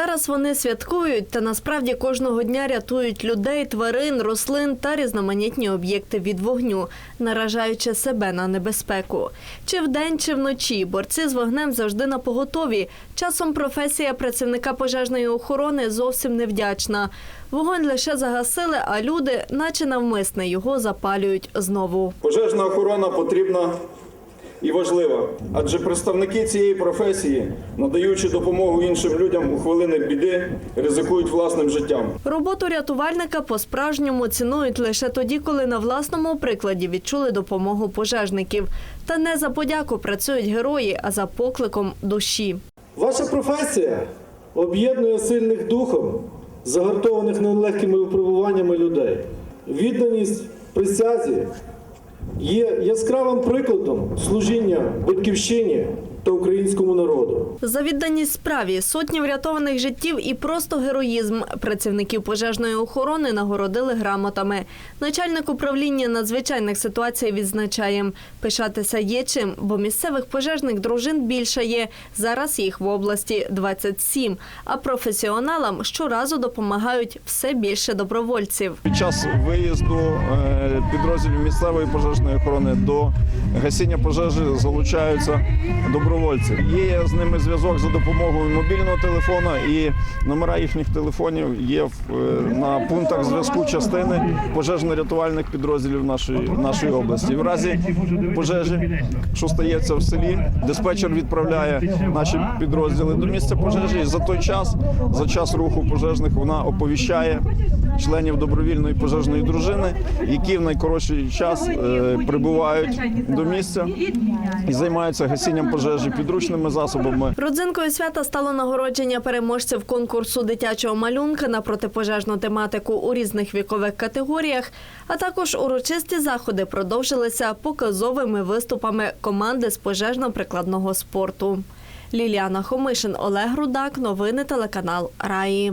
Зараз вони святкують та насправді кожного дня рятують людей, тварин, рослин та різноманітні об'єкти від вогню, наражаючи себе на небезпеку. Чи вдень, чи вночі борці з вогнем завжди на поготові. Часом професія працівника пожежної охорони зовсім невдячна. Вогонь лише загасили, а люди, наче навмисне, його запалюють знову. Пожежна охорона потрібна і важлива, адже представники цієї професії, надаючи допомогу іншим людям у хвилини біди, ризикують власним життям. Роботу рятувальника по-справжньому цінують лише тоді, коли на власному прикладі відчули допомогу пожежників. Та не за подяку працюють герої, а за покликом душі. Ваша професія об'єднує сильних духом, загартованих нелегкими випробуваннями людей. Відданість присязі є яскравим прикладом служіння батьківщині та українському народу. За відданість справі сотні врятованих життів і просто героїзм працівників пожежної охорони нагородили грамотами. Начальник управління надзвичайних ситуацій відзначає, пишатися є чим, бо місцевих пожежних дружин більше є. Зараз їх в області 27, а професіоналам щоразу допомагають все більше добровольців. Під час виїзду е, підрозділів місцевої пожежної охорони до гасіння пожежі залучаються добровольці. Є з ними зв'язок за допомогою мобільного телефона і номера їхніх телефонів є в, е, на пунктах зв'язку частини пожежно-рятувальних підрозділів нашої, нашої області. В разі пожежі, що стається в селі, диспетчер відправляє наші підрозділи до місця пожежі. І за той час, за час руху пожежних, вона оповіщає членів добровільної пожежної дружини, які в найкоротший час е, прибувають до місця і займаються гасінням пожежі підручними засобами. Родзинкою свята стало нагородження переможців конкурсу дитячого малюнка на протипожежну тематику у різних вікових категоріях, а також урочисті заходи продовжилися показовими виступами команди з пожежно-прикладного спорту. Ліліана Хомишин, Олег Рудак, новини телеканал Раї.